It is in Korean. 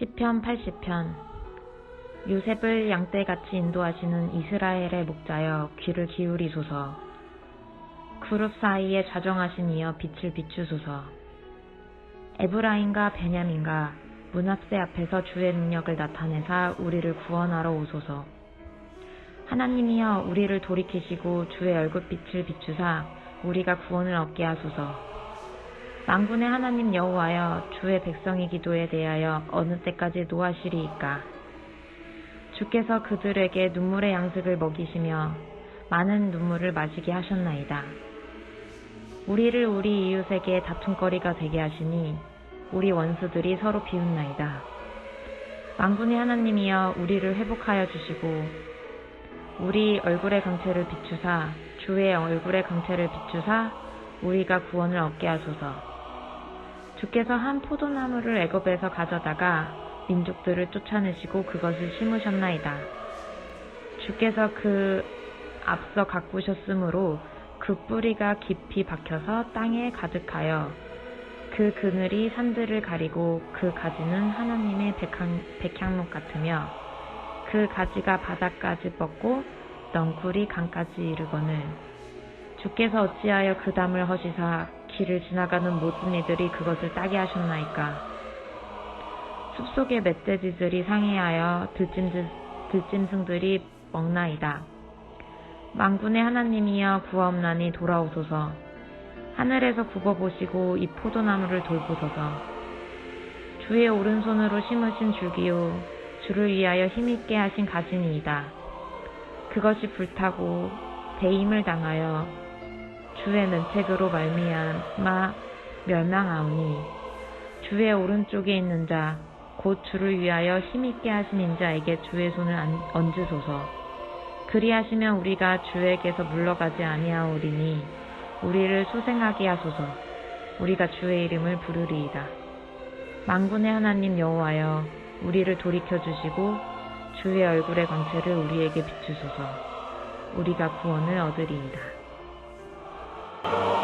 시편 80편. 요셉을 양떼같이 인도하시는 이스라엘의 목자여 귀를 기울이소서. 그룹 사이에 자정하신 이여 빛을 비추소서. 에브라임과 베냐민과 문합세 앞에서 주의 능력을 나타내사 우리를 구원하러 오소서. 하나님이여 우리를 돌이키시고 주의 얼굴빛을 비추사 우리가 구원을 얻게 하소서 만군의 하나님 여호와여 주의 백성의 기도에 대하여 어느 때까지 노하시리이까 주께서 그들에게 눈물의 양식을 먹이시며 많은 눈물을 마시게 하셨나이다. 우리를 우리 이웃에게 다툼거리가 되게 하시니 우리 원수들이 서로 비웃나이다. 만군의 하나님이여 우리를 회복하여 주시고 우리 얼굴의 강체를 비추사 주의 얼굴의 강체를 비추사 우리가 구원을 얻게 하소서. 주께서 한 포도나무를 애굽에서 가져다가 민족들을 쫓아내시고 그것을 심으셨나이다. 주께서 그 앞서 가꾸셨으므로 그 뿌리가 깊이 박혀서 땅에 가득하여 그 그늘이 산들을 가리고 그 가지는 하나님의 백향, 백향목 같으며 그 가지가 바닥까지 뻗고 넝쿨이 강까지 이르거늘 주께서 어찌하여 그 담을 허시사 길을 지나가는 모든 이들이 그것을 따게 하셨나이까. 숲속의 멧돼지들이 상해하여 들짐, 들짐승들이 먹나이다. 만군의 하나님이여 구하옵나니 돌아오소서. 하늘에서 굽어보시고 이 포도나무를 돌보소서. 주의 오른손으로 심으신 줄기요 주를 위하여 힘있게 하신 가지니이다. 그것이 불타고 배임을 당하여 주의 면책으로 말미암아 멸망하오니 주의 오른쪽에 있는 자 곧 주를 위하여 힘있게 하신 인자에게 주의 손을 안- 얹으소서. 그리하시면 우리가 주에게서 물러가지 아니하오리니 우리를 수생하게 하소서. 우리가 주의 이름을 부르리이다. 만군의 하나님 여호와여 우리를 돌이켜 주시고 주의 얼굴의 광채를 우리에게 비추소서. 우리가 구원을 얻으리이다 Oh.